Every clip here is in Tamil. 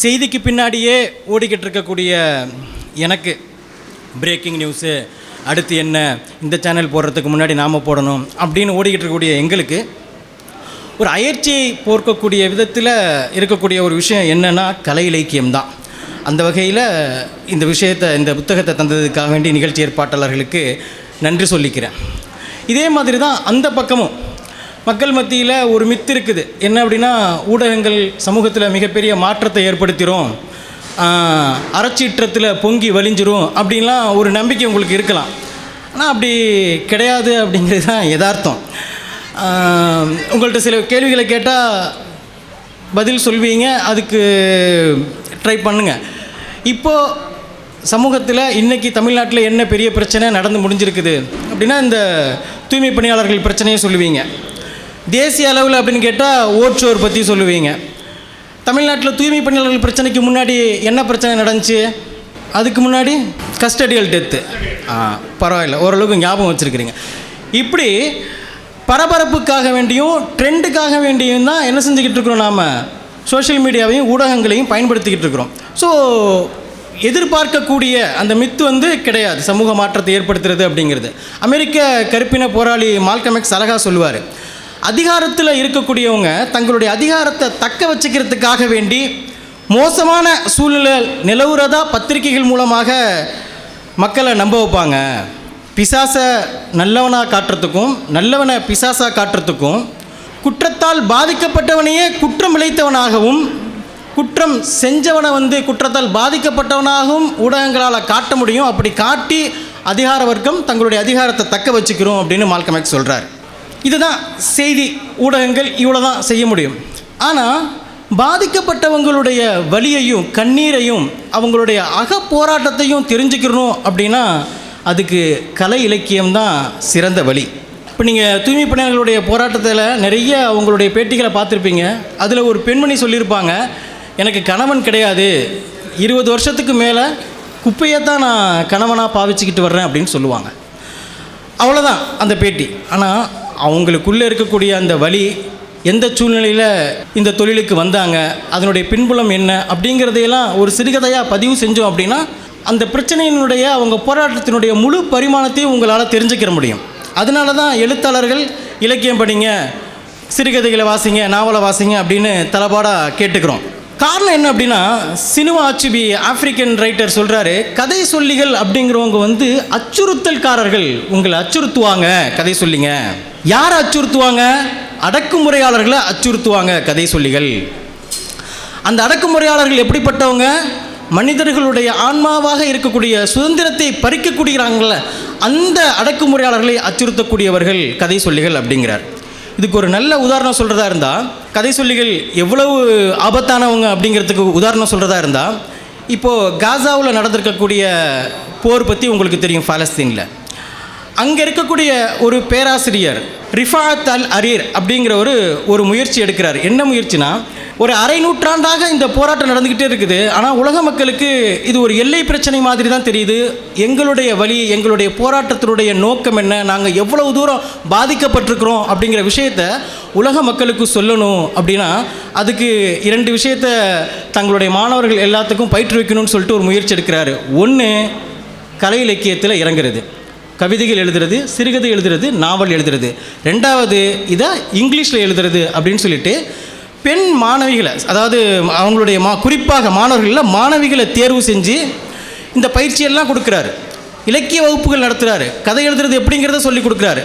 செய்திக்கு பின்னாடியே ஓடிக்கிட்டு இருக்கக்கூடிய எனக்கு பிரேக்கிங் நியூஸு அடுத்து என்ன இந்த சேனல் போடுறதுக்கு முன்னாடி நாம் போடணும் அப்படின்னு ஓடிக்கிட்டு இருக்கக்கூடிய எங்களுக்கு ஒரு அயற்சியை போர்க்கக்கூடிய விதத்தில் இருக்கக்கூடிய ஒரு விஷயம் என்னென்னா கலை இலக்கியம் தான். அந்த வகையில் இந்த விஷயத்தை இந்த புத்தகத்தை தந்ததுக்காக வேண்டி நிகழ்ச்சி ஏற்பாட்டாளர்களுக்கு நன்றி சொல்லிக்கிறேன். இதே மாதிரி தான் அந்த பக்கமும் மக்கள் மத்தியில் ஒரு மித்து இருக்குது. என்ன அப்படின்னா ஊடகங்கள் சமூகத்தில் மிகப்பெரிய மாற்றத்தை ஏற்படுத்திடும் அறச்சீற்றத்தில் பொங்கி வலிஞ்சிரும் அப்படின்லாம் ஒரு நம்பிக்கை உங்களுக்கு இருக்கலாம். ஆனால் அப்படி கிடையாது அப்படிங்கிறது தான் யதார்த்தம். உங்கள்கிட்ட சில கேள்விகளை கேட்டால் பதில் சொல்வீங்க அதுக்கு ட்ரை பண்ணுங்க. இப்போது சமூகத்தில் இன்றைக்கி தமிழ்நாட்டில் என்ன பெரிய பிரச்சனை நடந்து முடிஞ்சிருக்குது அப்படின்னா இந்த தூய்மை பணியாளர்கள் பிரச்சனையை சொல்லுவீங்க. தேசிய அளவில் அப்படின்னு கேட்டால் ஓட்சோர் பற்றி சொல்லுவீங்க. தமிழ்நாட்டில் தூய்மை பணியாளர்கள் பிரச்சனைக்கு முன்னாடி என்ன பிரச்சனை நடந்துச்சு? அதுக்கு முன்னாடி கஸ்டடியல் டெத்து ஆ பரவாயில்ல. ஓரளவுக்கு ஞாபகம் வச்சுருக்கிறீங்க. இப்படி பரபரப்புக்காக வேண்டியும் ட்ரெண்டுக்காக வேண்டியும் தான் என்ன செஞ்சுக்கிட்டு இருக்கிறோம் நாம்? சோஷியல் மீடியாவையும் ஊடகங்களையும் பயன்படுத்திக்கிட்டு இருக்கிறோம். ஸோ எதிர்பார்க்கக்கூடிய அந்த மித்து வந்து கிடையாது. சமூக மாற்றத்தை ஏற்படுத்துறது அப்படிங்கிறது. அமெரிக்க கருப்பின போராளி மால்கமெக்ஸ் அழகாக சொல்லுவார். அதிகாரத்தில் இருக்கக்கூடியவங்க தங்களுடைய அதிகாரத்தை தக்க வச்சுக்கிறதுக்காக வேண்டி மோசமான சூழ்நிலை நிலவுறதா பத்திரிகைகள் மூலமாக மக்களை நம்ப வைப்பாங்க. பிசாசை நல்லவனாக காட்டுறதுக்கும் நல்லவனை பிசாசாக காட்டுறதுக்கும் குற்றத்தால் பாதிக்கப்பட்டவனையே குற்றம் இழைத்தவனாகவும் குற்றம் செஞ்சவனை வந்து குற்றத்தால் பாதிக்கப்பட்டவனாகவும் ஊடகங்களால் காட்ட முடியும். அப்படி காட்டி அதிகார வர்க்கம் தங்களுடைய அதிகாரத்தை தக்க வச்சுக்கிறோம் அப்படின்னு மால்கமேக் சொல்கிறார் இதுதான் செய்தி ஊடகங்கள் இவ்வளோ தான் செய்ய முடியும். ஆனால் பாதிக்கப்பட்டவங்களுடைய வலியையும் கண்ணீரையும் அவங்களுடைய அகப்போராட்டத்தையும் தெரிஞ்சுக்கிறணும் அப்படின்னா அதுக்கு கலை இலக்கியம் தான் சிறந்த வழி. இப்போ நீங்கள் தூய்மை பணியாளர்களுடைய போராட்டத்தில் நிறைய அவங்களுடைய பேட்டிகளை பார்த்துருப்பீங்க. அதில் ஒரு பெண்மணி சொல்லியிருப்பாங்க எனக்கு கணவன் கிடையாது. இருபது வருஷத்துக்கு மேலே குப்பையை தான் நான் கணவனாக பாவிச்சுக்கிட்டு வர்றேன் அப்படின்னு சொல்லுவாங்க. அவ்வளோதான் அந்த பேட்டி. ஆனால் அவங்களுக்குள்ளே இருக்கக்கூடிய அந்த வழி எந்த சூழ்நிலையில் இந்த தொழிலுக்கு வந்தாங்க அதனுடைய பின்புலம் என்ன அப்படிங்கிறதையெல்லாம் ஒரு சிறுகதையாக பதிவு செஞ்சோம் அப்படின்னா அந்த பிரச்சனையினுடைய அவங்க போராட்டத்தினுடைய முழு பரிமாணத்தையும் உங்களால் தெரிஞ்சுக்கிற முடியும். அதனால தான் எழுத்தாளர்கள் இலக்கியம் படிங்க சிறுகதைகளை வாசிங்க நாவலை வாசிங்க அப்படின்னு தலபாடாக கேட்டுக்கிறோம். காரணம் என்ன அப்படின்னா சினிமா அச்சுபி ஆப்பிரிக்கன் ரைட்டர் சொல்கிறாரு கதை சொல்லிகள் அப்படிங்கிறவங்க வந்து அச்சுறுத்தல்காரர்கள். உங்களை அச்சுறுத்துவாங்க. கதை சொல்லிங்க. யார் அச்சுறுத்துவாங்க? அடக்குமுறையாளர்களை அச்சுறுத்துவாங்க கதை சொல்லிகள். அந்த அடக்குமுறையாளர்கள் எப்படிப்பட்டவங்க? மனிதர்களுடைய ஆன்மாவாக இருக்கக்கூடிய சுதந்திரத்தை பறிக்கக்கூடியறாங்கள அந்த அடக்குமுறையாளர்களை அச்சுறுத்தக்கூடியவர்கள் கதை சொல்லிகள் அப்படிங்கிறார். இதுக்கு ஒரு நல்ல உதாரணம் சொல்கிறதா இருந்தால் கதை சொல்லிகள் எவ்வளவு ஆபத்தானவங்க அப்படிங்கிறதுக்கு உதாரணம் சொல்கிறதா இருந்தால் இப்போது காசாவில் நடந்திருக்கக்கூடிய போர் பற்றி உங்களுக்கு தெரியும் பாலஸ்தீனில். அங்கே இருக்கக்கூடிய ஒரு பேராசிரியர் ரிஃபாத் அல் அரீர் அப்படிங்கிற ஒரு ஒரு முயற்சி எடுக்கிறார். என்ன முயற்சினா ஒரு அரை நூற்றாண்டாக இந்த போராட்டம் நடந்துக்கிட்டே இருக்குது. ஆனால் உலக மக்களுக்கு இது ஒரு எல்லை பிரச்சனை மாதிரி தான் தெரியுது. எங்களுடைய வழி எங்களுடைய போராட்டத்தினுடைய நோக்கம் என்ன? நாங்கள் எவ்வளவு தூரம் பாதிக்கப்பட்டிருக்கிறோம் அப்படிங்கிற விஷயத்த உலக மக்களுக்கு சொல்லணும் அப்படின்னா அதுக்கு இரண்டு விஷயத்த தங்களுடைய மாணவர்கள் எல்லாத்துக்கும் பயிற்றுவிக்கணும்னு சொல்லிட்டு ஒரு முயற்சி எடுக்கிறாரு. ஒன்று கலை இலக்கியத்தில் இறங்குறது. கவிதைகள் எழுதுறது சிறுகதை எழுதுறது நாவல் எழுதுறது. ரெண்டாவது இதை இங்கிலீஷில் எழுதுறது அப்படின்னு சொல்லிட்டு பெண் மாணவிகளை அதாவது அவங்களுடைய மா குறிப்பாக மாணவர்களில் மாணவிகளை தேர்வு செஞ்சு இந்த பயிற்சியெல்லாம் கொடுக்குறாரு. இலக்கிய வகுப்புகள் நடத்துகிறாரு கதை எழுதுறது எப்படிங்கிறத சொல்லி கொடுக்குறாரு.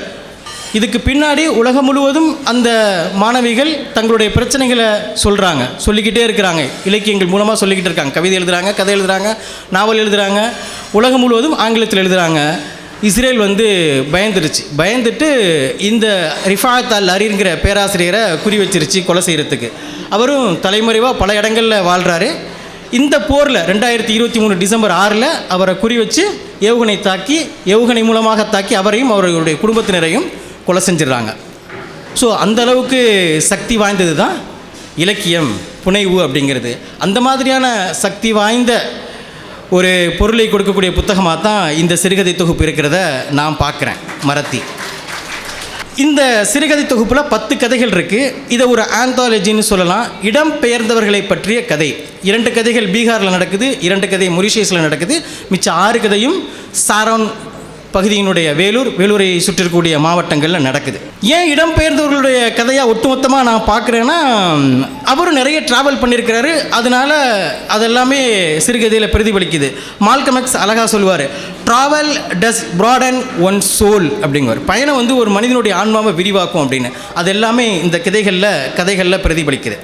இதுக்கு பின்னாடி உலகம் முழுவதும் அந்த மாணவிகள் தங்களுடைய பிரச்சனைகளை சொல்கிறாங்க சொல்லிக்கிட்டே இருக்கிறாங்க. இலக்கியங்கள் மூலமாக சொல்லிக்கிட்டு இருக்காங்க. கவிதை எழுதுகிறாங்க கதை எழுதுகிறாங்க நாவல் எழுதுகிறாங்க உலகம் முழுவதும் ஆங்கிலத்தில் எழுதுகிறாங்க இஸ்ரேல் வந்து பயந்துருச்சு. பயந்துட்டு இந்த ரிஃபாத் அல் அரிங்கிற பேராசிரியரை குறி வச்சிருச்சு கொலை செய்கிறதுக்கு அவரும் தலைமறைவாக பல இடங்களில் வாழ்கிறாரு இந்த போரில் ரெண்டாயிரத்தி இருபத்தி மூணு டிசம்பர் ஆறில் அவரை குறி வச்சு ஏவுகணை தாக்கி ஏவுகணை மூலமாக தாக்கி அவரையும் அவர்களுடைய குடும்பத்தினரையும் கொலை செஞ்சிடுறாங்க. ஸோ அந்த அளவுக்கு சக்தி வாய்ந்தது தான் இலக்கியம் புனைவு அப்படிங்கிறது. அந்த மாதிரியான சக்தி வாய்ந்த ஒரு பொருளை கொடுக்கக்கூடிய புத்தகமாக தான் இந்த சிறுகதை தொகுப்பு இருக்கிறத நான் பார்க்குறேன் மரத்தி இந்த சிறுகதை தொகுப்பில் பத்து கதைகள் இருக்குது இதை ஒரு ஆந்தாலஜின்னு சொல்லலாம். இடம் பெயர்ந்தவர்களை பற்றிய கதை. இரண்டு கதைகள் பீகாரில் நடக்குது இரண்டு கதை மொரிஷியஸில் நடக்குது. மிச்சம் ஆறு கதையும் சாரோன் பகுதியினுடைய வேலூர் வேலூரை சுற்றிருக்கக்கூடிய மாவட்டங்களில் நடக்குது. ஏன் இடம்பெயர்ந்தவர்களுடைய கதையாக ஒட்டுமொத்தமாக நான் பார்க்குறேன்னா அவரும் நிறைய ட்ராவல் பண்ணியிருக்கிறாரு அதனால அதெல்லாமே சிறுகதையில் பிரதிபலிக்குது. மால்கமெக்ஸ் அழகாக சொல்லுவார் travel does broaden one soul அப்படிங்குவார். பயணம் வந்து ஒரு மனிதனுடைய ஆன்மாவை விரிவாக்கும் அப்படின்னு. அது எல்லாமே இந்த கதைகளில் கதைகளில் பிரதிபலிக்குது.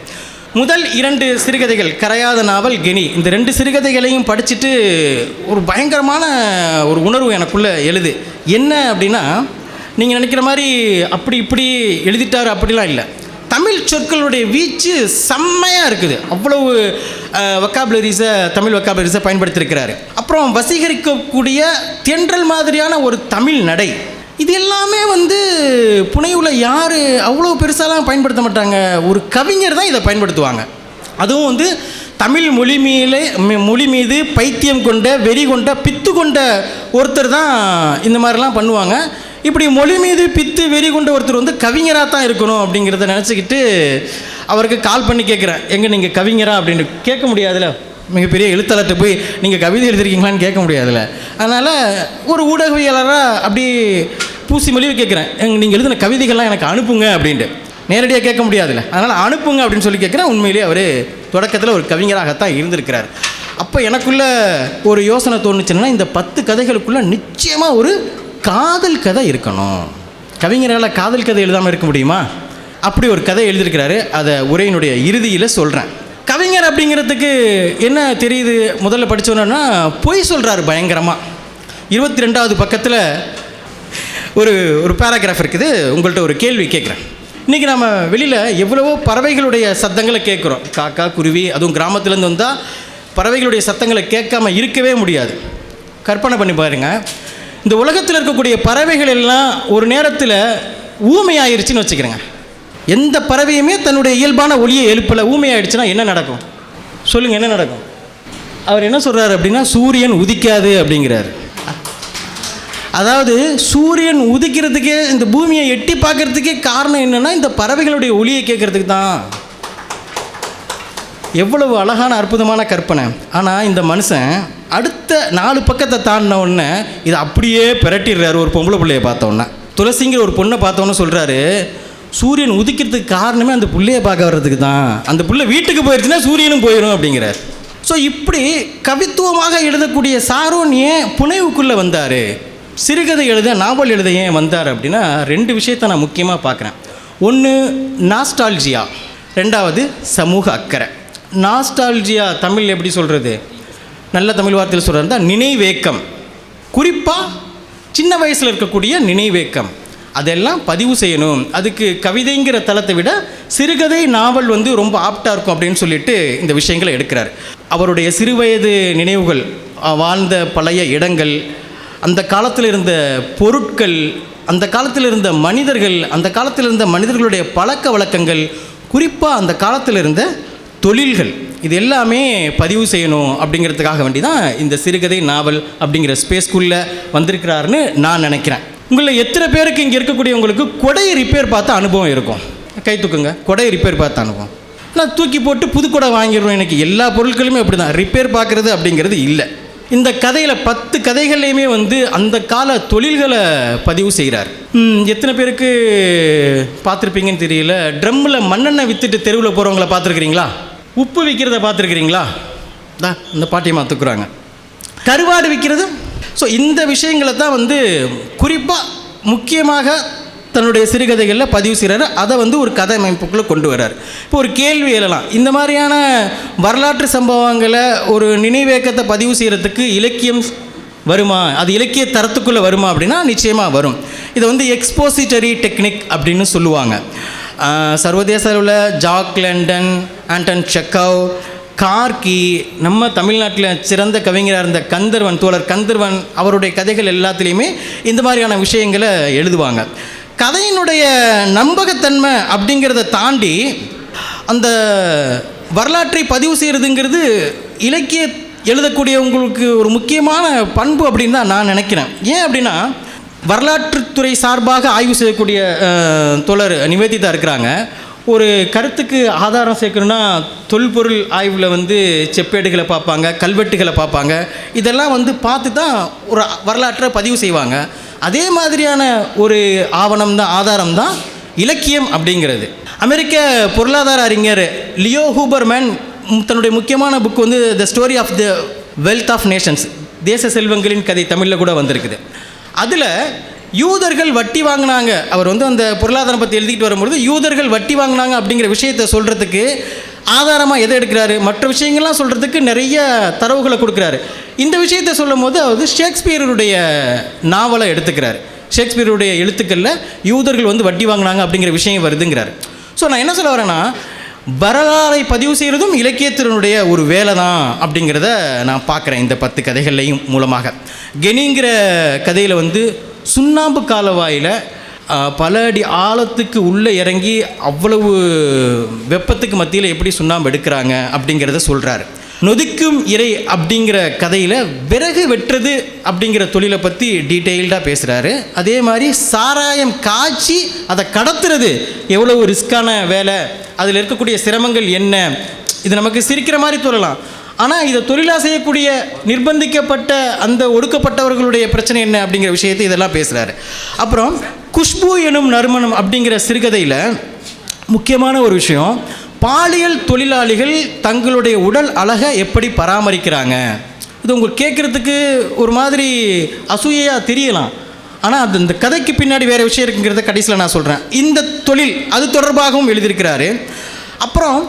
முதல் இரண்டு சிறுகதைகள் கரையாத நாவல் கெனி. இந்த ரெண்டு சிறுகதைகளையும் படிச்சுட்டு ஒரு பயங்கரமான ஒரு உணர்வு எனக்குள்ளே எழுது. என்ன அப்படின்னா நீங்கள் நினைக்கிற மாதிரி அப்படி இப்படி எழுதிட்டார் அப்படிலாம் இல்லை. தமிழ் சொற்களுடைய வீச்சு செம்மையாக இருக்குது. அவ்வளவு வக்காபுலரிஸை தமிழ் வக்காபுலரிஸை பயன்படுத்தியிருக்கிறாரு. அப்புறம் வசீகரிக்கக்கூடிய தென்றல் மாதிரியான ஒரு தமிழ் நடை. இது எல்லாமே வந்து புனைவுல யார் அவ்வளோ பெருசாலாம் பயன்படுத்த மாட்டாங்க. ஒரு கவிஞர் தான் இதை பயன்படுத்துவாங்க. அதுவும் வந்து தமிழ் மொழி மீது மொழி மீது பைத்தியம் கொண்ட வெறி கொண்ட பித்து கொண்ட ஒருத்தர் தான் இந்த மாதிரிலாம் பண்ணுவாங்க. இப்படி மொழி மீது பித்து வெறி கொண்ட ஒருத்தர் வந்து கவிஞராக தான் இருக்கணும் அப்படிங்கிறத நினச்சிக்கிட்டு அவருக்கு கால் பண்ணி கேட்குறேன் எங்கே நீங்கள் கவிஞரா? அப்படின்னு. கேட்க முடியாதுல்ல. மிகப்பெரிய எழுத்தாளர்கிட்ட போய் நீங்கள் கவிதை எழுதிருக்கீங்களான்னு கேட்க முடியாதுல்ல. அதனால் ஒரு ஊடகவியலராக அப்படி பூசி மொழிவு கேட்குறேன். நீங்கள் எழுதின கவிதைகள்லாம் எனக்கு அனுப்புங்க அப்படின்ட்டு. நேரடியாக கேட்க முடியாதுல்ல. அதனால் அனுப்புங்க அப்படின்னு சொல்லி கேட்குறேன். உண்மையிலேயே அவர் தொடக்கத்தில் ஒரு கவிஞராகத்தான் இருந்திருக்கிறார். அப்போ எனக்குள்ள ஒரு யோசனை தோணுச்சுன்னா இந்த பத்து கதைகளுக்குள்ள நிச்சயமாக ஒரு காதல் கதை இருக்கணும். கவிஞரால் காதல் கதை எழுதாமல் இருக்க முடியுமா? அப்படி ஒரு கதை எழுதியிருக்கிறாரு. அதை உரையினுடைய இறுதியில் சொல்கிறேன் கவிஞர் அப்படிங்கிறதுக்கு என்ன தெரியுது? முதல்ல படித்தோன்னா பொய் சொல்கிறாரு பயங்கரமாக இருபத்தி ரெண்டாவது பக்கத்தில் ஒரு ஒரு பேராகிராஃப் இருக்குது. உங்கள்கிட்ட ஒரு கேள்வி கேட்குறேன். இன்றைக்கி நம்ம வெளியில் எவ்வளவோ பறவைகளுடைய சத்தங்களை கேட்குறோம். காக்கா குருவி அதுவும் கிராமத்துலேருந்து வந்தால் பறவைகளுடைய சத்தங்களை கேட்காம இருக்கவே முடியாது. கற்பனை பண்ணி பாருங்க. இந்த உலகத்தில் இருக்கக்கூடிய பறவைகள் எல்லாம் ஒரு நேரத்தில் ஊமையாயிருச்சுன்னு வச்சுக்கிறேங்க. எந்த பறவையுமே தன்னுடைய இயல்பான ஒளியை எழுப்பல. ஊமையாயிடுச்சுன்னா என்ன நடக்கும்? சொல்லுங்கள் என்ன நடக்கும்? அவர் என்ன சொல்கிறாரு அப்படின்னா சூரியன் உதிக்காது அப்படிங்கிறாரு. அதாவது சூரியன் உதிக்கிறதுக்கே இந்த பூமியை எட்டி பார்க்கறதுக்கே காரணம் என்னென்னா இந்த பறவைகளுடைய ஒளியை கேட்கறதுக்கு தான். எவ்வளவு அழகான அற்புதமான கற்பனை. ஆனால் இந்த மனுஷன் அடுத்த நாலு பக்கத்தை தாண்டின உடனே இதை அப்படியே பிரட்டிடுறாரு ஒரு பொம்பளை பிள்ளைய பார்த்தோன்னே துளசிங்கிற ஒரு பொண்ணை பார்த்தோன்னே சொல்கிறாரு சூரியன் உதிக்கிறதுக்கு காரணமே அந்த புள்ளையை பார்க்க வர்றதுக்கு தான். அந்த பிள்ளை வீட்டுக்கு போயிடுச்சுன்னா சூரியனும் போயிடும் அப்படிங்கிறார். ஸோ இப்படி கவித்துவமாக எழுதக்கூடிய சாரோன் ஏன் புனைவுக்குள்ளே வந்தார்? சிறுகதை எழுத நாவல் எழுத ஏன் வந்தார் அப்படின்னா ரெண்டு விஷயத்தை நான் முக்கியமாக பார்க்குறேன். ஒன்று நாஸ்டால்ஜியா ரெண்டாவது சமூக அக்கறை. நாஸ்டால்ஜியா தமிழ் எப்படி சொல்கிறது நல்ல தமிழ் வார்த்தையில் சொல்கிறதா நினைவேக்கம். குறிப்பாக சின்ன வயசில் இருக்கக்கூடிய நினைவேக்கம். அதெல்லாம் பதிவு செய்யணும். அதுக்கு கவிதைங்கிற தளத்தை விட சிறுகதை நாவல் வந்து ரொம்ப ஆப்டாக இருக்கும் அப்படின்னு சொல்லிட்டு இந்த விஷயங்களை எடுக்கிறார். அவருடைய சிறுவயது நினைவுகள் வாழ்ந்த பழைய இடங்கள் அந்த காலத்தில் இருந்த பொருட்கள் அந்த காலத்தில் இருந்த மனிதர்கள் அந்த காலத்தில் இருந்த மனிதர்களுடைய பழக்க வழக்கங்கள் குறிப்பாக அந்த காலத்தில் இருந்த தொழில்கள் இது எல்லாமே பதிவு செய்யணும் அப்படிங்கிறதுக்காக வேண்டி தான் இந்த சிறுகதை நாவல் அப்படிங்கிற ஸ்பேஸ்க்குள்ளே வந்திருக்கிறாருன்னு நான் நினைக்கிறேன். உங்களில் எத்தனை பேருக்கு இங்கே இருக்கக்கூடியவங்களுக்கு கொடையை ரிப்பேர் பார்த்த அனுபவம் இருக்கும்? கை தூக்குங்க. கொடையை ரிப்பேர் பார்த்த அனுபவம். நான் தூக்கி போட்டு புது கொடை வாங்கிடுவேன் எனக்கு எல்லா பொருட்களுமே அப்படி தான் ரிப்பேர் பார்க்குறது அப்படிங்கிறது இல்லை. இந்த கதையில் பத்து கதைகள்லையுமே வந்து அந்த கால தொழில்களை பதிவு செய்கிறார் எத்தனை பேருக்கு பார்த்துருப்பீங்கன்னு தெரியல. ட்ரம்மில் மண்ணெண்ணெய் விற்றுட்டு தெருவில் போகிறவங்கள பார்த்துருக்குறீங்களா? உப்பு விற்கிறத பார்த்துருக்குறீங்களா? தான் இந்த பாட்டியை மாற்றுக்குறாங்க கருவாடு விற்கிறது ஸோ இந்த விஷயங்களை தான் வந்து குறிப்பாக முக்கியமாக தன்னுடைய சிறுகதைகளில் பதிவு செய்கிறாரு அதை வந்து ஒரு கதை அமைப்புக்குள்ளே கொண்டு வர்றார். இப்போ ஒரு கேள்வி எழலாம். இந்த மாதிரியான வரலாற்று சம்பவங்களை ஒரு நினைவேக்கத்தை பதிவு செய்கிறதுக்கு இலக்கியம் வருமா? அது இலக்கிய தரத்துக்குள்ளே வருமா அப்படின்னா நிச்சயமாக வரும். இதை வந்து எக்ஸ்போசிட்டரி டெக்னிக் அப்படின்னு சொல்லுவாங்க. சர்வதேச அளவில் Jack London Anton Chekhov Gorky நம்ம தமிழ்நாட்டில் சிறந்த கவிஞராக இருந்த கந்தர்வன் தோழர் கந்தர்வன் அவருடைய கதைகள் எல்லாத்துலேயுமே இந்த மாதிரியான விஷயங்களை எழுதுவாங்க. கதையினுடைய நம்பகத்தன்மை அப்படிங்கிறத தாண்டி அந்த வரலாற்றை பதிவு செய்கிறதுங்கிறது இலக்கிய எழுதக்கூடியவங்களுக்கு ஒரு முக்கியமான பண்பு அப்படின்னு தான் நான் நினைக்கிறேன். ஏன் அப்படின்னா வரலாற்றுத்துறை சார்பாக ஆய்வு செய்யக்கூடிய தொடர் நிவேதிதா இருக்கிறாங்க. ஒரு கருத்துக்கு ஆதாரம் சேர்க்கணும்னா தொல்பொருள் ஆய்வில் வந்து செப்பேடுகளை பார்ப்பாங்க கல்வெட்டுகளை பார்ப்பாங்க. இதெல்லாம் வந்து பார்த்து தான் ஒரு வரலாற்றை பதிவு செய்வாங்க. அதே மாதிரியான ஒரு ஆவணம் தான் ஆதாரம் தான் இலக்கியம் அப்படிங்கிறது. அமெரிக்க பொருளாதார அறிஞர் லியோ ஹூபர்மேன் தன்னுடைய முக்கியமான புக் வந்து the story of the wealth of nations தேச செல்வங்களின் கதை தமிழில் கூட வந்திருக்குது. அதில் யூதர்கள் வட்டி வாங்கினாங்க. அவர் வந்து அந்த பொருளாதாரம் பற்றி எழுதிக்கிட்டு வரும்பொழுது யூதர்கள் வட்டி வாங்கினாங்க அப்படிங்கிற விஷயத்தை சொல்கிறதுக்கு ஆதாரமாக எதை எடுக்கிறாரு? மற்ற விஷயங்கள்லாம் சொல்கிறதுக்கு நிறைய தரவுகளை கொடுக்குறாரு. இந்த விஷயத்தை சொல்லும் போது அவர் ஷேக்ஸ்பியருடைய நாவலை எடுத்துக்கிறாரு. ஷேக்ஸ்பியருடைய எழுத்துக்களில் யூதர்கள் வந்து வட்டி வாங்கினாங்க அப்படிங்கிற விஷயம் வருதுங்கிறாரு. ஸோ நான் என்ன சொல்ல வரேன்னா வரலாறை பதிவு செய்கிறதும் இலக்கியத்தினுடைய ஒரு வேலை தான் அப்படிங்கிறத நான் பார்க்குறேன் இந்த பத்து கதைகள்லையும் மூலமாக. கெனிங்கிற கதையில் வந்து சுண்ணாம்பு காலவாயில் பல அடி ஆழத்துக்கு உள்ளே இறங்கி அவ்வளவு வெப்பத்துக்கு மத்தியில் எப்படி சுண்ணாம்பு எடுக்கிறாங்க அப்படிங்கிறத சொல்கிறாரு நொதிக்கும் இறை அப்படிங்கிற கதையில் விறகு வெட்டுறது அப்படிங்கிற தொழிலை பற்றி டீட்டெயில்டாக பேசுகிறாரு அதே மாதிரி சாராயம் காய்ச்சி அதை கடத்துறது எவ்வளவு ரிஸ்க்கான வேலை அதில் இருக்கக்கூடிய சிரமங்கள் என்ன இது நமக்கு சிரிக்கிற மாதிரி சொல்லலாம். ஆனால் இதை தொழிலாக செய்யக்கூடிய நிர்பந்திக்கப்பட்ட அந்த ஒடுக்கப்பட்டவர்களுடைய பிரச்சனை என்ன அப்படிங்கிற விஷயத்தை இதெல்லாம் பேசுகிறாரு அப்புறம் குஷ்பு எனும் நறுமணம் அப்படிங்கிற சிறுகதையில் முக்கியமான ஒரு விஷயம் பாலியல் தொழிலாளிகள் தங்களுடைய உடல் அழகை எப்படி பராமரிக்கிறாங்க? இது உங்களுக்கு கேட்குறதுக்கு ஒரு மாதிரி அசூயையாக தெரியலாம். ஆனால் அது இந்த கதைக்கு பின்னாடி வேறு விஷயம் இருக்குங்கிறத கடைசியில் நான் சொல்கிறேன் இந்த தொழில் அது தொடர்பாகவும் எழுதியிருக்கிறாரு. அப்புறம்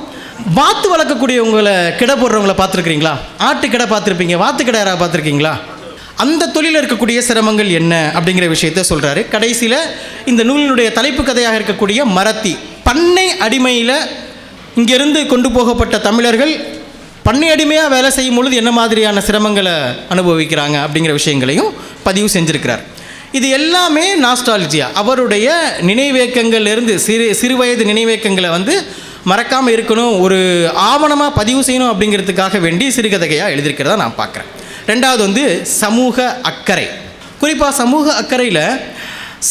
வாத்து வளர்க்கக்கூடியவங்களை கிட போடுறவங்கள பார்த்துருக்குறீங்களா? ஆட்டு கிடை பார்த்துருப்பீங்க வாத்து கிடை யாராவது பார்த்துருக்கீங்களா? அந்த தொழிலில் இருக்கக்கூடிய சிரமங்கள் என்ன அப்படிங்கிற விஷயத்த சொல்கிறாரு கடைசியில் இந்த நூலினுடைய தலைப்பு கதையாக இருக்கக்கூடிய மரத்தி. பண்ணை அடிமையில் இங்கிருந்து கொண்டு போகப்பட்ட தமிழர்கள் பண்ணை அடிமையாக வேலை செய்யும் பொழுது என்ன மாதிரியான சிரமங்களை அனுபவிக்கிறாங்க அப்படிங்கிற விஷயங்களையும் பதிவு செஞ்சுருக்கிறார். இது எல்லாமே நாஸ்டாலஜியா அவருடைய நினைவேக்கங்கள்லேருந்து சிறு சிறுவயது நினைவேக்கங்களை வந்து மறக்காமல் இருக்கணும் ஒரு ஆவணமாக பதிவு செய்யணும் அப்படிங்கிறதுக்காக வேண்டி சிறுகதையாக எழுதியிருக்கிறதா நான் பார்க்குறேன். ரெண்டாவது வந்து சமூக அக்கறை. குறிப்பாக சமூக அக்கறையில்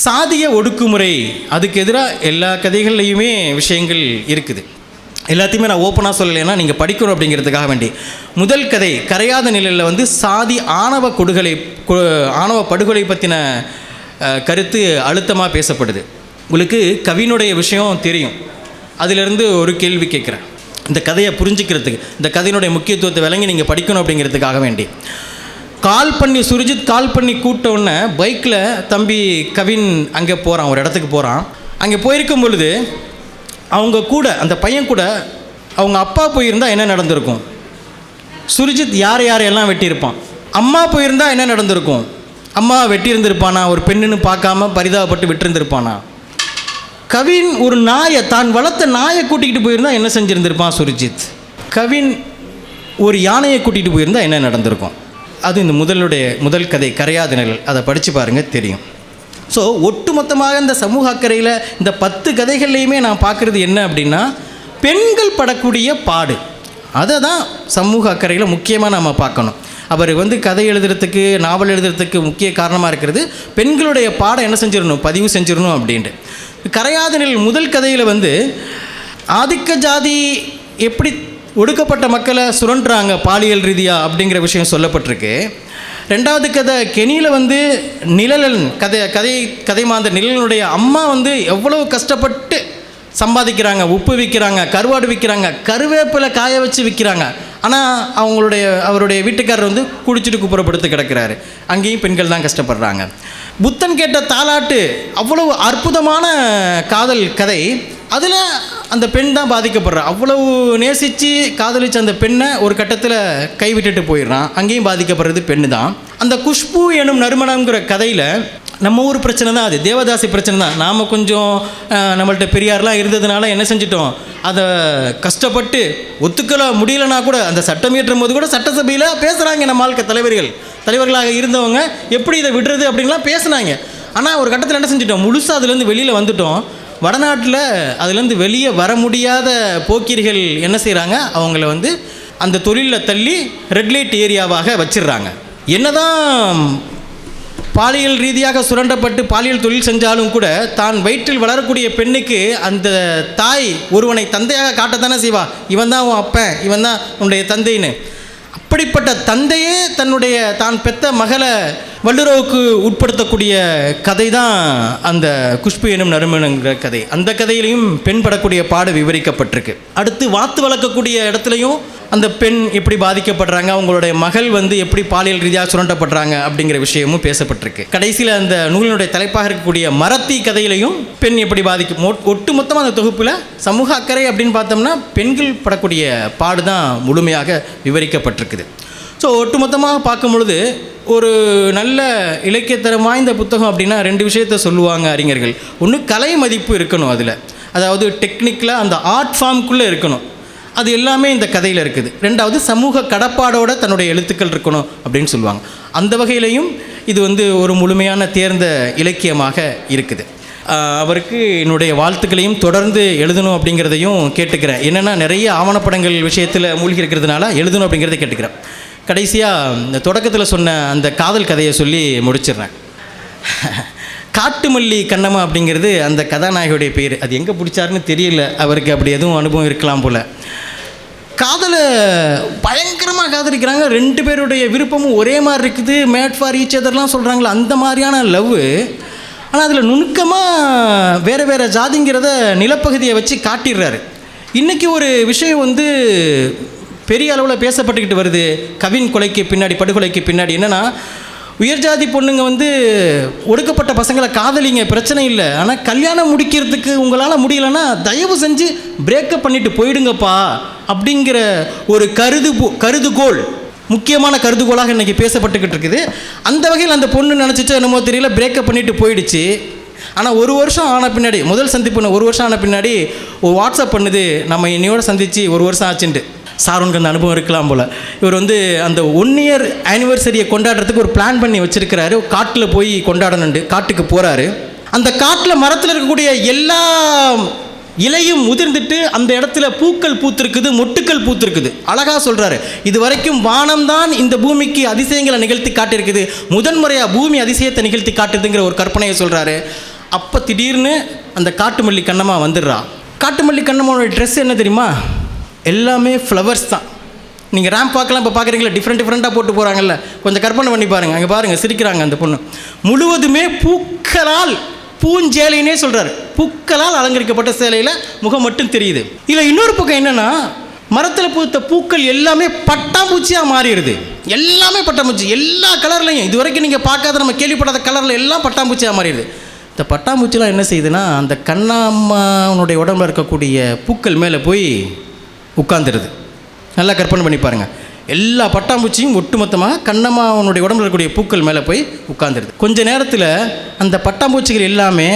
சாதிய ஒடுக்குமுறை அதுக்கு எதிராக எல்லா கதைகள்லையுமே விஷயங்கள் இருக்குது. எல்லாத்தையுமே நான் ஓப்பனாக சொல்லலைன்னா நீங்கள் படிக்கணும் அப்படிங்கிறதுக்காக வேண்டி. முதல் கதை கரையாத நிலையில் வந்து சாதி ஆணவ கொடுகலை ஆணவ படுகொலை பற்றின கருத்து அழுத்தமாக பேசப்படுது. உங்களுக்கு கவினுடைய விஷயம் தெரியும். அதிலிருந்து ஒரு கேள்வி கேட்குறேன். இந்த கதையை புரிஞ்சுக்கிறதுக்கு இந்த கதையினுடைய முக்கியத்துவத்தை விளங்கி நீங்கள் படிக்கணும் அப்படிங்கிறதுக்காக வேண்டி. கால் பண்ணி சுரிஜித் கால் பண்ணி கூட்ட உடனே பைக்கில் தம்பி கவின் அங்கே போகிறான் ஒரு இடத்துக்கு போகிறான் அங்கே போயிருக்கும் பொழுது அவங்க கூட அந்த பையன் கூட அவங்க அப்பா போயிருந்தால் என்ன நடந்திருக்கும்? சுரிஜித் யார் யாரையெல்லாம் வெட்டியிருப்பான்? அம்மா போயிருந்தால் என்ன நடந்திருக்கும்? அம்மா வெட்டியிருந்திருப்பானா? ஒரு பெண்ணுன்னு பார்க்காம பரிதாபப்பட்டு விட்டிருந்திருப்பானா? கவின் ஒரு நாயை தான் வளர்த்த நாயை கூட்டிகிட்டு போயிருந்தா என்ன செஞ்சுருந்துருப்பான் சுர்ஜித்? கவின் ஒரு யானையை கூட்டிகிட்டு போயிருந்தா என்ன நடந்திருக்கும்? அது இந்த முதலுடைய முதல் கதை கரையாதனல் அதை படித்து பாருங்கள் தெரியும். ஸோ ஒட்டுமொத்தமாக இந்த சமூக அக்கறையில் இந்த பத்து கதைகள்லையுமே நான் பார்க்குறது என்ன அப்படின்னா பெண்கள் படக்கூடிய பாடு. அதை தான் சமூக அக்கறையில் முக்கியமாக நம்ம பார்க்கணும். அவர் வந்து கதை எழுதுறதுக்கு நாவல் எழுதுறதுக்கு முக்கிய காரணமாக இருக்கிறது பெண்களுடைய பாடம் என்ன செஞ்சிடணும் பதிவு செஞ்சிடணும் அப்படின்ட்டு. கரையாதனில் முதல் கதையில் வந்து ஆதிக்க ஜாதி எப்படி ஒடுக்கப்பட்ட மக்களை சுரண்டுறாங்க பாலியல் ரீதியாக அப்படிங்கிற விஷயம் சொல்லப்பட்டிருக்கு. ரெண்டாவது கதை கெனியில் வந்து நிழலன் கதை கதை கதை மாந்த நிழலனுடைய அம்மா வந்து எவ்வளவு கஷ்டப்பட்டு சம்பாதிக்கிறாங்க உப்பு விற்கிறாங்க கருவாடு விற்கிறாங்க கருவேப்பிலை காய வச்சு விற்கிறாங்க ஆனால் அவங்களுடைய அவருடைய வீட்டுக்காரர் வந்து குடிச்சிட்டு குப்புறப்படுத்து கிடக்கிறாரு. அங்கேயும் பெண்கள் தான் கஷ்டப்படுறாங்க. புத்தன் கேட்ட தாலாட்டு அவ்வளவு அற்புதமான காதல் கதை. அதில் அந்த பெண் தான் பாதிக்கப்படுறா. அவ்வளவு நேசித்து காதலிச்ச அந்த பெண்ணை ஒரு கட்டத்தில் கைவிட்டுட்டு போயிடுறான். அங்கேயும் பாதிக்கப்படுறது பெண்ணு தான் அந்த குஷ்பு எனும் நறுமணங்கிற கதையில் நம்ம ஊர் பிரச்சனை தான் அது. தேவதாசி பிரச்சனை தான். நாம் கொஞ்சம் நம்மள்கிட்ட நம்மள்ட்ட பெரியார்லாம் இருந்ததுனால என்ன செஞ்சிட்டோம்? அதை கஷ்டப்பட்டு ஒத்துக்கல முடியலனா கூட அந்த சட்டம் இயற்றும் போது கூட சட்டசபையில் பேசுகிறாங்க நம்ம ஆட்கள் தலைவர்கள். தலைவர்களாக இருந்தவங்க எப்படி இதை விடுறது அப்படின்லாம் பேசுனாங்க. ஆனால் ஒரு கட்டத்தில் என்ன செஞ்சிட்டோம்? முழுசாக அதுலேருந்து வெளியில் வந்துட்டோம். வடநாட்டில் அதுலேருந்து வெளியே வர முடியாத போக்கிரிகள் என்ன செய்கிறாங்க அவங்கள வந்து அந்த தொழிலில் தள்ளி ரெட் லைட் ஏரியாவாக வச்சிடுறாங்க. என்னதான் பாலியல் ரீதியாக சுரண்டப்பட்டு பாலியல் தொழில் செஞ்சாலும் கூட தான் வயிற்றில் வளரக்கூடிய பெண்ணுக்கு அந்த தாய் ஒருவனை தந்தையாக காட்டத்தானே செய்வா. இவன் தான் உன் அப்பன் இவன் தான் உன்னுடைய தந்தைன்னு. அப்படிப்பட்ட தந்தையே தன்னுடைய தான் பெத்த மகளை வல்லுறவுக்கு உட்படுத்தக்கூடிய கதை தான் அந்த குஷ்பு எனும் நறுமணங்கிற கதை. அந்த கதையிலையும் பெண் படக்கூடிய பாடு விவரிக்கப்பட்டிருக்கு. அடுத்து வாத்து வளர்க்கக்கூடிய இடத்துலையும் அந்த பெண் எப்படி பாதிக்கப்படுறாங்க அவங்களுடைய மகள் வந்து எப்படி பாலியல் ரீதியாக சுரண்டப்படுறாங்க அப்படிங்கிற விஷயமும் பேசப்பட்டிருக்கு. கடைசியில் அந்த நூலினுடைய தலைப்பாக இருக்கக்கூடிய மரத்தி கதையிலையும் பெண் எப்படி பாதிக்கும் ஒட்டு மொத்தமாக அந்த தொகுப்பில் சமூக அக்கறை அப்படின்னு பார்த்தோம்னா பெண்கள் படக்கூடிய பாடு தான் முழுமையாக விவரிக்கப்பட்டிருக்குது. ஸோ ஒட்டுமொத்தமாக பார்க்கும் பொழுது ஒரு நல்ல இலக்கியத்தரம் வாய்ந்த புத்தகம் அப்படின்னா ரெண்டு விஷயத்த சொல்லுவாங்க அறிஞர்கள். ஒன்று கலை மதிப்பு இருக்கணும் அதில். அதாவது டெக்னிக்கலாக அந்த ஆர்ட் ஃபார்முக்குள்ளே இருக்கணும். அது எல்லாமே இந்த கதையில் இருக்குது. ரெண்டாவது சமூக கடப்பாடோட தன்னுடைய எழுத்துக்கள் இருக்கணும் அப்படின்னு சொல்லுவாங்க. அந்த வகையிலையும் இது வந்து ஒரு முழுமையான தேர்ந்த இலக்கியமாக இருக்குது. அவருக்கு என்னுடைய வாழ்த்துக்களையும் தொடர்ந்து எழுதணும் அப்படிங்கிறதையும் கேட்டுக்கிறேன். என்னென்னா நிறைய ஆவணப்படங்கள் விஷயத்தில் மூழ்கி இருக்கிறதுனால எழுதணும் அப்படிங்கிறத கேட்டுக்கிறேன். கடைசியாக இந்த தொடக்கத்தில் சொன்ன அந்த காதல் கதையை சொல்லி முடிச்சிடுறேன். காட்டுமல்லி கண்ணம்மா அப்படிங்கிறது அந்த கதாநாயகியுடைய பேர். அது எங்கே பிடிச்சாருன்னு தெரியல. அவருக்கு அப்படி எதுவும் அனுபவம் இருக்கலாம் போல். காதலை பயங்கரமாக காதலிக்கிறாங்க. ரெண்டு பேருடைய விருப்பமும் ஒரே மாதிரி இருக்குது. மேட் ஃபார் ஈச் அதர்லாம் சொல்கிறாங்களே அந்த மாதிரியான லவ். ஆனால் அதில் நுணுக்கமாக வேறு வேறு ஜாதிங்கிறத நிலப்பகுதியை வச்சு காட்டிடுறாரு. இன்றைக்கி ஒரு விஷயம் வந்து பெரிய அளவில் பேசப்பட்டுக்கிட்டு வருது. கவின் கொலைக்கு பின்னாடி படுகொலைக்கு பின்னாடி. என்னென்னா உயர்ஜாதி பொண்ணுங்க வந்து ஒடுக்கப்பட்ட பசங்களை காதலிங்க பிரச்சனை இல்லை. ஆனால் கல்யாணம் முடிக்கிறதுக்கு உங்களால் முடியலன்னா தயவு செஞ்சு பிரேக்கப் பண்ணிட்டு போயிடுங்கப்பா அப்படிங்கிற ஒரு கருது கருதுகோள் முக்கியமான கருதுகோளாக இன்றைக்கி பேசப்பட்டுக்கிட்டு இருக்குது. அந்த வகையில் அந்த பொண்ணு நினச்சிட்டு என்னமோ தெரியல பிரேக்கப் பண்ணிட்டு போயிடுச்சு. ஆனால் ஒரு வருஷம் ஆன பின்னாடி முதல் சந்திப்புன்னு ஒரு வருஷம் ஆன பின்னாடி ஒரு வாட்ஸ்அப் பண்ணுது நம்ம இன்னையோட சந்தித்து ஒரு வருஷம் ஆச்சுன்ட்டு. சார் உனக்கு அந்த அனுபவம் இருக்கலாம் போல். இவர் வந்து அந்த ஒன் இயர் ஆனிவர்சரியை கொண்டாடுறதுக்கு ஒரு பிளான் பண்ணி வச்சுருக்கிறாரு. காட்டில் போய் கொண்டாடணுண்டு. காட்டுக்கு போகிறாரு அந்த காட்டில் மரத்தில் இருக்கக்கூடிய எல்லா இலையும் உதிர்ந்துட்டு அந்த இடத்துல பூக்கள் பூத்திருக்குது மொட்டுக்கள் பூத்திருக்குது. அழகாக சொல்கிறாரு இது வரைக்கும் வானம்தான் இந்த பூமிக்கு அதிசயங்களை நிகழ்த்தி காட்டியிருக்குது. முதன்முறையாக பூமி அதிசயத்தை நிகழ்த்தி காட்டுதுங்கிற ஒரு கற்பனையை சொல்கிறாரு அப்போ திடீர்னு அந்த காட்டுமல்லி கண்ணம்மா வந்துடுறா. காட்டுமல்லி கண்ணம்மாவோட ட்ரெஸ் என்ன தெரியுமா? எல்லாமே ஃப்ளவர்ஸ் தான். நீங்கள் ரேம்ப் பார்க்கலாம் இப்போ பார்க்குறீங்களா? டிஃப்ரெண்ட் டிஃப்ரெண்ட்டாக போட்டு போகிறாங்கல்ல கொஞ்சம் கற்பனை பண்ணி பாருங்கள் அங்கே பாருங்கள் சிரிக்கிறாங்க அந்த பொண்ணு. முழுவதுமே பூக்களால் பூஞ்சேலைன்னே சொல்கிறாரு பூக்களால் அலங்கரிக்கப்பட்ட சேலையில் முகம் மட்டும் தெரியுது. இதில் இன்னொரு பக்கம் என்னென்னா மரத்தில் பூத்த பூக்கள் எல்லாமே பட்டாம்பூச்சியாக மாறிடுது. எல்லாமே பட்டாம்பூச்சி. எல்லா கலர்லையும் இது வரைக்கும் நீங்கள் பார்க்காத நம்ம கேள்விப்படாத கலரில் எல்லாம் பட்டாம்பூச்சியாக மாறிடுது. இந்த பட்டாம்பூச்சிலாம் என்ன செய்யுதுன்னா அந்த கண்ணாம்மனுடைய உடம்புல இருக்கக்கூடிய பூக்கள் மேலே போய் உட்காந்துருது நல்லா கற்பனை பண்ணி பாருங்கள் எல்லா பட்டாம்பூச்சியும் ஒட்டுமொத்தமாக கண்ணம்மா அவனுடைய உடம்புல இருக்கக்கூடிய பூக்கள் மேலே போய் உட்காந்துருது கொஞ்ச நேரத்தில் அந்த பட்டாம்பூச்சிகள் எல்லாமே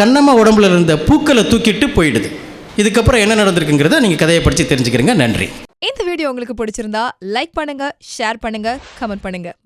கண்ணம்மா உடம்புல இருந்த பூக்களை தூக்கிட்டு போயிடுது. இதுக்கப்புறம் என்ன நடந்திருக்குங்கிறத நீங்கள் கதையை படித்து தெரிஞ்சுக்கிறீங்க. நன்றி. இந்த வீடியோ உங்களுக்கு பிடிச்சிருந்தா லைக் பண்ணுங்கள் ஷேர் பண்ணுங்கள் கமெண்ட் பண்ணுங்கள்